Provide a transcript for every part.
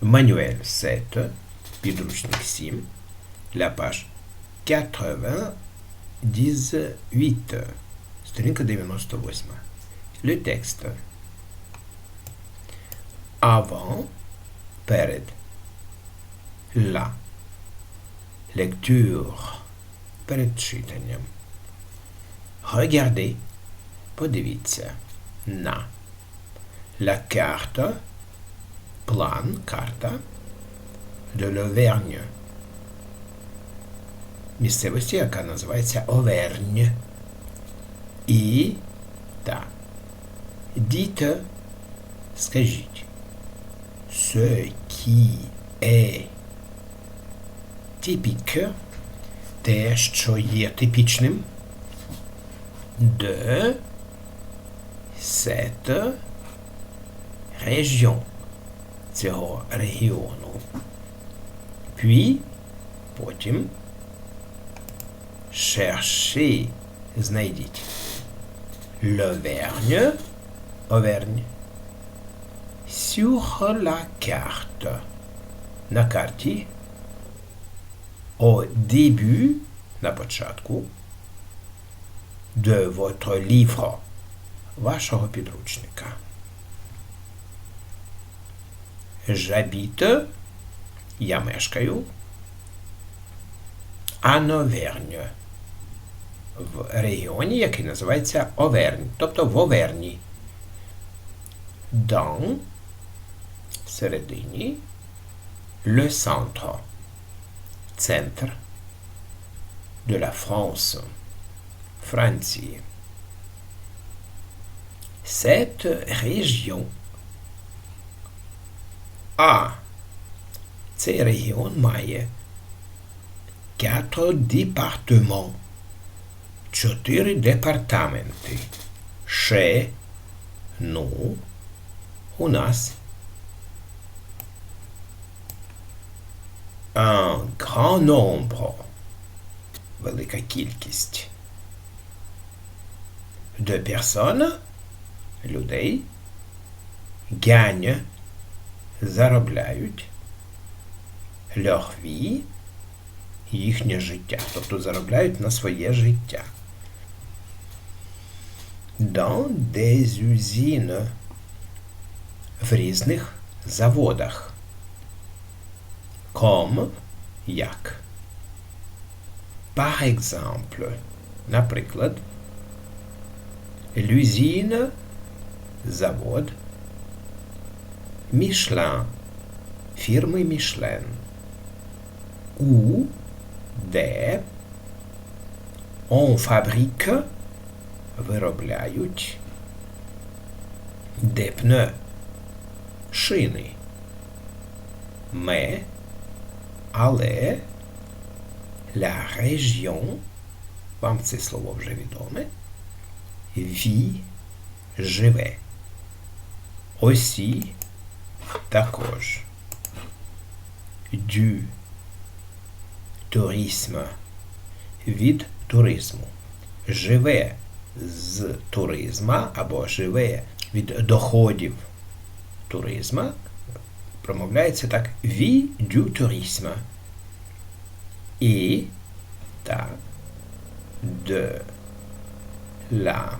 Мануель 7, підручник 7, la page 98, сторінка 98. Le texte. Avant, перед. La. Lecture. Перед читанням. Regardez. Подивіться. На. La carte. План, карта. De l'Auvergne. Місцевості, яка називається Овернь. І так. Dites, скажіть. Ce qui est typique, те, що є типічним, de cette région, цього регіону. Puis, потім, cherchez, знайдіть. L'Auvergne, Auvergne. Sur la carte. На карті. Au début, на початку. De votre livre. Вашого підручника. J'habite. Я мешкаю. En Auvergne. В регіоні, який називається Овернь, тобто в Оверні. Dans, всередині, le centre, центр de la France, Франції. Cette région А. Цей регіон має quatre départements. Чотири департаменти. Ще, ну, у нас. Un grand nombre. Велика кількість. De personnes. Людей. Gagne. Заробляють. Vie. Їхнє життя. Тобто заробляють на своє життя. Dans des usines. В різних заводах. Comme, як. Par exemple, наприклад, l'usine, завод, Michelin, фірми Michelin. У, де, on fabrique, виробляють, des pneus, шини. Mais, але, la région, вам це слово вже відоме, ві, живе. Осі, також. Du, туризм, від туризму. Живе з туризма або живе від доходів туризма. Промовляється так vie du tourisme. І так de la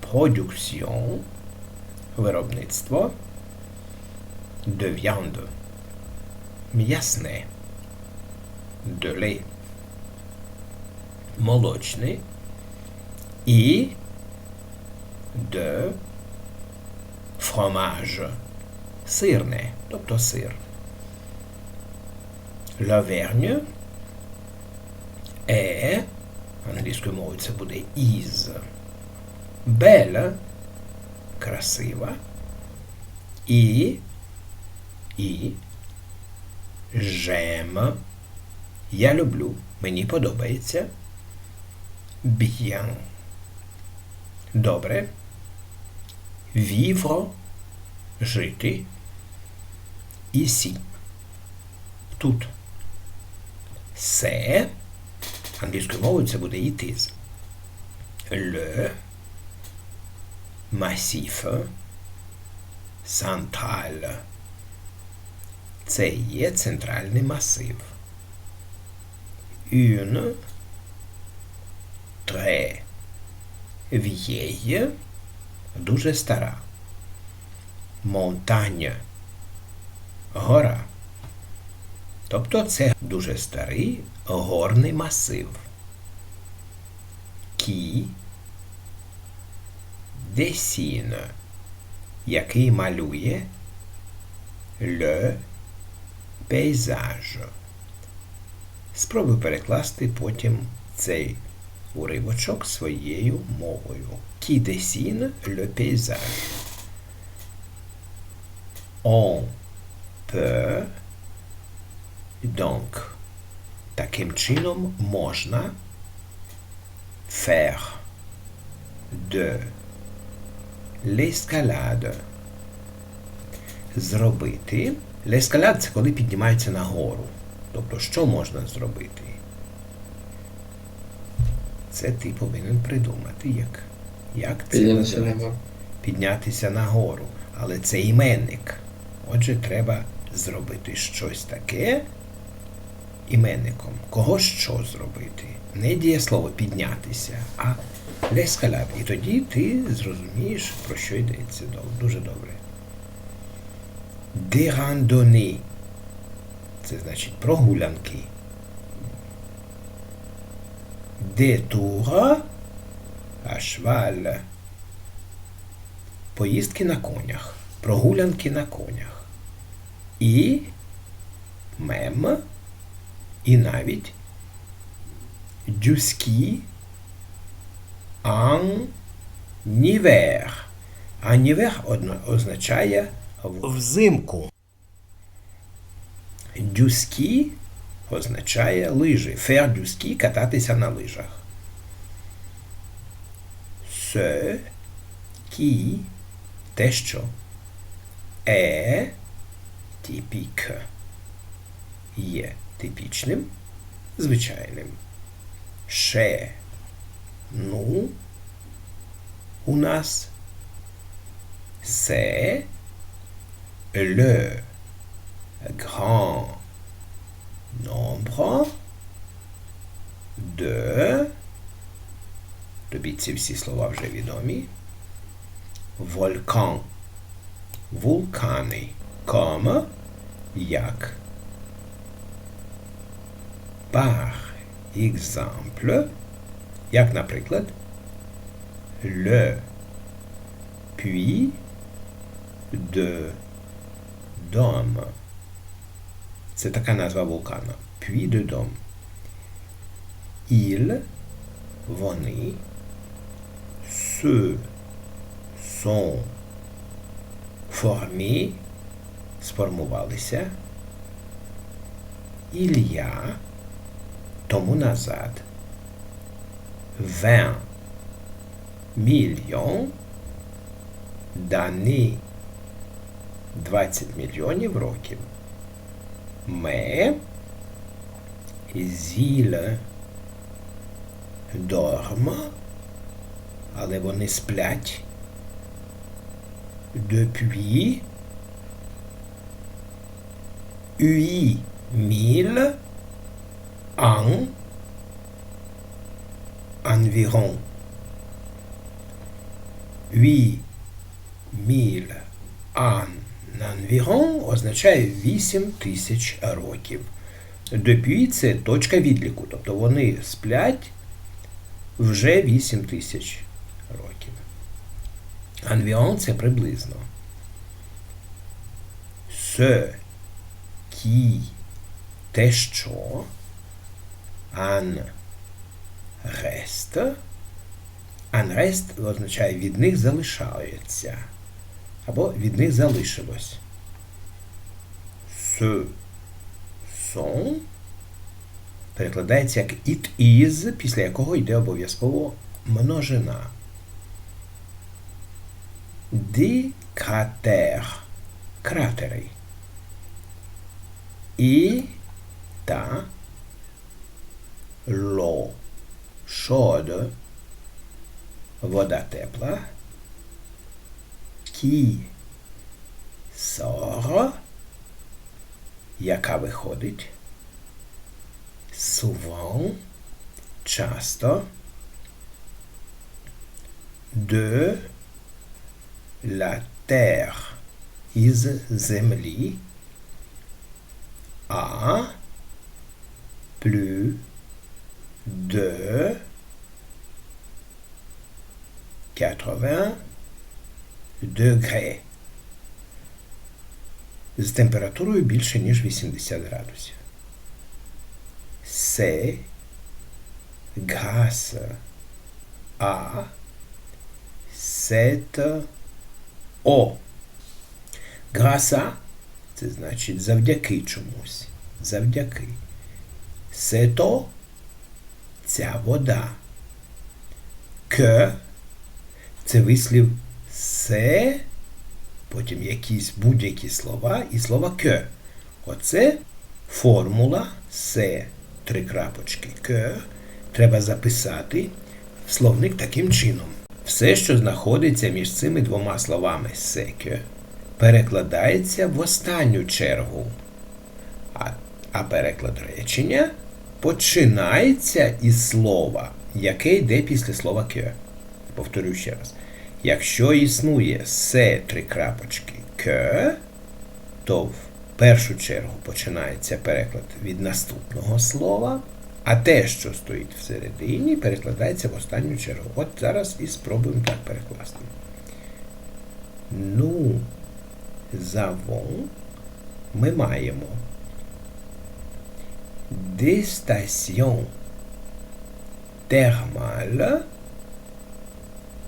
production виробництво de viande. М'ясне de lait. Молочний і de fromage. Сирне, тобто сир. L'Auvergne. Е, англійською мовою це буде із. Belle – красива. І, і, j'aime – я люблю, мені подобається. Bien. Добре. Vivre – жити. Ici. Тут. C'est англійською мовою це буде it is. Le massif central. Це є центральний масив. Une très vieille, дуже стара. Монтання гора. Тобто це дуже старий горний масив. Кі dessine, який малює le paysage. Спробуй перекласти потім цей уривочок своєю мовою. Qui dessine le paysage. On peut donc таким чином можна faire de l'escalade. Зробити. L'escalade – це коли піднімається нагору. Тобто, що можна зробити? Це ти повинен придумати, як, як це Піднятися називається. Піднятися нагору. Але це іменник. Отже, треба зробити щось таке іменником. Кого що зробити? Не дієслово піднятися, а лескаляб. І тоді ти зрозумієш, про що йдеться. Дуже добре. Randonnées. Це значить прогулянки. Tours à cheval. Поїздки на конях. Прогулянки на конях. І мем, і навіть ski en hiver. En означає взимку. Ski означає лижі. Du ski – кататися на лижах. Ce qui – те, що е типік є типічним, звичайним. Ше ну у нас c'est le grand nombre de тобі ці всі слова вже відомі. Volcan. Вулкани. Comme як. Par exemple, як, наприклад, le puits de Dôme. Це така назва вулкана. Puits de Dôme. Ils, вони, se sont formés, сформувалися. Il y a тому назад 20 мільйон дані 20 мільйонів років ми з'їли дорма, але вони сплять depuis 8000 ans environ. 8 environ означає 8 тисяч років. Depuis – це точка відліку, тобто вони сплять вже 8 тисяч років. Environ – це приблизно. Ce qui – те, що an reste. An означає від них залишається. Або від них залишилось. Ce sont перекладається як it is, після якого йде обов'язково множина. Des cratères. Кратери. І та l'eau chaude, вода тепла, qui sort яка виходить. Souvent, часто. De la terre із землі. А plus de 80 degrés. З температурою більше, ніж 80 градусів. Grâce à cette eau. Grâce à – це значить завдяки чомусь. Завдяки. Eau – ця вода. Que – це вислів се, потім якісь будь-які слова і слова que. Оце формула се, три крапочки que, треба записати в словник таким чином. Все, що знаходиться між цими двома словами се, que, перекладається в останню чергу. А, а переклад речення починається із слова, яке йде після слова que. Повторю ще раз. Якщо існує се три крапочки que, то в першу чергу починається переклад від наступного слова, а те, що стоїть всередині, перекладається в останню чергу. От зараз і спробуємо так перекласти. Ну, завон ми маємо stations thermales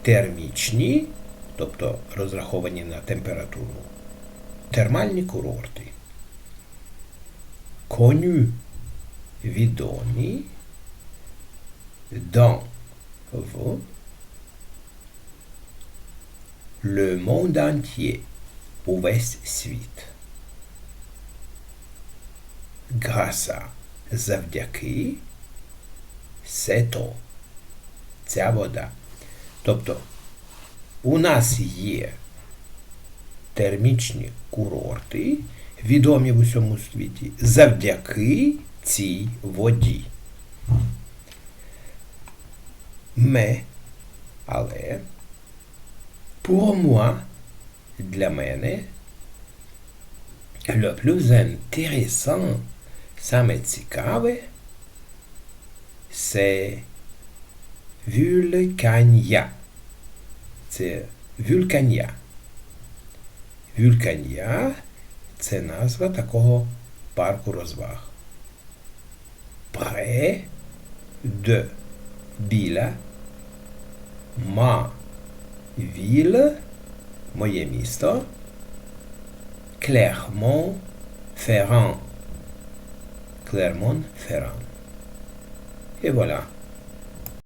термічні, тобто розраховані на температуру, термальні курорти. Коню відомі dans в le monde entier увесь світ. Граса завдяки сето ця вода. Тобто у нас є термічні курорти, відомі в усьому світі, завдяки цій воді. Ме, але pour moi, для мене, le plus intéressant, саме цікаве, це Вюлькання. Це вюлькання. Вюлькання це назва такого парку розваг. Пре де біля ма віль моє місто Клермон Ферран. Клермон Ферран. І voilà.